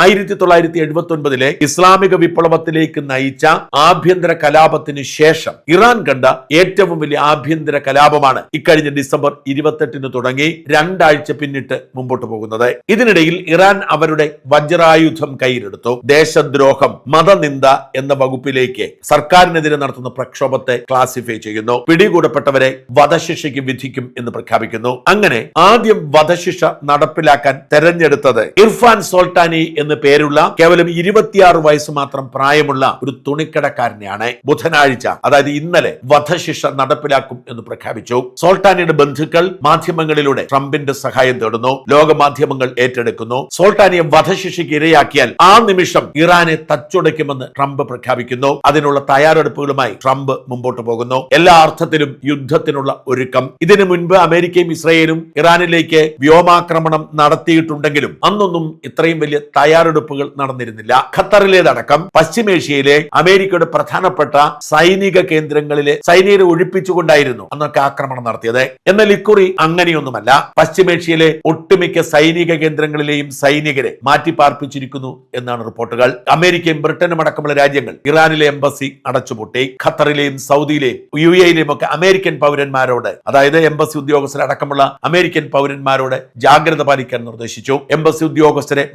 ആയിരത്തി തൊള്ളായിരത്തി എഴുപത്തി ഒൻപതിലെ ഇസ്ലാമിക വിപ്ലവത്തിലേക്ക് നയിച്ച ആഭ്യന്തര കലാപത്തിന് ശേഷം ഇറാൻ കണ്ട ഏറ്റവും വലിയ ആഭ്യന്തര കലാപമാണ് ഇക്കഴിഞ്ഞ ഡിസംബർ ഇരുപത്തെട്ടിന് തുടങ്ങി രണ്ടാഴ്ച പിന്നിട്ട് മുമ്പോട്ട് പോകുന്നത്. ഇതിനിടയിൽ ഇറാൻ അവരുടെ വജ്രായുധം കയ്യിലെടുത്തു. ദേശദ്രോഹം മതനിന്ദ എന്ന വകുപ്പിലേക്ക് സർക്കാരിനെതിരെ നടത്തുന്ന പ്രക്ഷോഭത്തെ ക്ലാസിഫൈ ചെയ്യുന്നു. പിടികൂടപ്പെട്ടവരെ വധശിക്ഷയ്ക്ക് വിധിക്കും എന്ന് പ്രഖ്യാപിക്കുന്നു. അങ്ങനെ ആദ്യം വധശിക്ഷ നടപ്പിലാക്കാൻ തെരഞ്ഞെടുത്തത് ഇർഫാൻ സോൾട്ടാനി എന്ന് പേരുള്ള കേവലം ഇരുപത്തിയാറ് വയസ്സ് മാത്രം പ്രായമുള്ള ഒരു തുണിക്കടക്കാരനെയാണ് ബുധനാഴ്ച അതായത് ഇന്നലെ വധശിക്ഷ നടപ്പിലാക്കും എന്ന് പ്രഖ്യാപിച്ചു. സോൾട്ടാനിയുടെ ബന്ധുക്കൾ മാധ്യമങ്ങളിലൂടെ ട്രംപിന്റെ സഹായം തേടുന്നു ലോക മാധ്യമങ്ങൾ ഏറ്റെടുക്കുന്നു. സോൾട്ടാനിയെ വധശിക്ഷയ്ക്ക് ഇരയാക്കിയാൽ ആ നിമിഷം ഇറാനെ തച്ചുടയ്ക്കുമെന്ന് ട്രംപ് പ്രഖ്യാപിക്കുന്നു. അതിനുള്ള തയ്യാറെടുപ്പുകളുമായി ട്രംപ് മുമ്പോട്ട് പോകുന്നു. എല്ലാ അർത്ഥത്തിലും യുദ്ധത്തിനുള്ള ഒരുക്കം. ഇതിനു മുൻപ് അമേരിക്കയും ഇസ്രയേലും ഇറാനിലേക്ക് വ്യോമാക്രമണം നടത്തിയിട്ടുണ്ടെങ്കിലും അന്നൊന്നും ഇത്രയും വലിയ തയ്യാറെടുപ്പുകൾ നടന്നിരുന്നില്ല. ഖത്തറിലേതടക്കം പശ്ചിമേഷ്യയിലെ അമേരിക്കയുടെ പ്രധാനപ്പെട്ട സൈനിക കേന്ദ്രങ്ങളിലെ സൈനികരെ ഒഴിപ്പിച്ചുകൊണ്ടായിരുന്നു അന്നൊക്കെ ആക്രമണം നടത്തിയത്. എന്നാൽ ഇക്കുറി അങ്ങനെയൊന്നുമല്ല. പശ്ചിമേഷ്യയിലെ ഒട്ടുമിക്ക സൈനിക കേന്ദ്രങ്ങളിലെയും സൈനികരെ മാറ്റിപ്പാർപ്പിച്ചിരിക്കുന്നു എന്നാണ് റിപ്പോർട്ടുകൾ. അമേരിക്കയും ബ്രിട്ടനും അടക്കമുള്ള രാജ്യങ്ങൾ ഇറാനിലെ എംബസി അടച്ചുപൂട്ടി. ഖത്തറിലെയും സൗദിയിലെയും യു എയിലെയും ഒക്കെ അമേരിക്കൻ പൗരന്മാരോട് അതായത് എംബസി ഉദ്യോഗസ്ഥരടക്കമുള്ള അമേരിക്കൻ പൗരന്മാരോട് ജാഗ്രത പാലിക്കാൻ നിർദ്ദേശിച്ചു. എംബസി ഉദ്യോഗസ്ഥരെ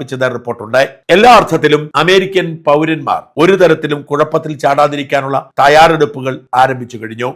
മാറ്റിപ്പാർപ്പിച്ചതായി റിപ്പോർട്ടുണ്ട് എല്ലാ അർത്ഥത്തിലും അമേരിക്കൻ പൗരന്മാർ ഒരു തരത്തിലും കുഴപ്പത്തിൽ ചാടാതിരിക്കാനുള്ള തയ്യാറെടുപ്പുകൾ ആരംഭിച്ചു കഴിഞ്ഞു.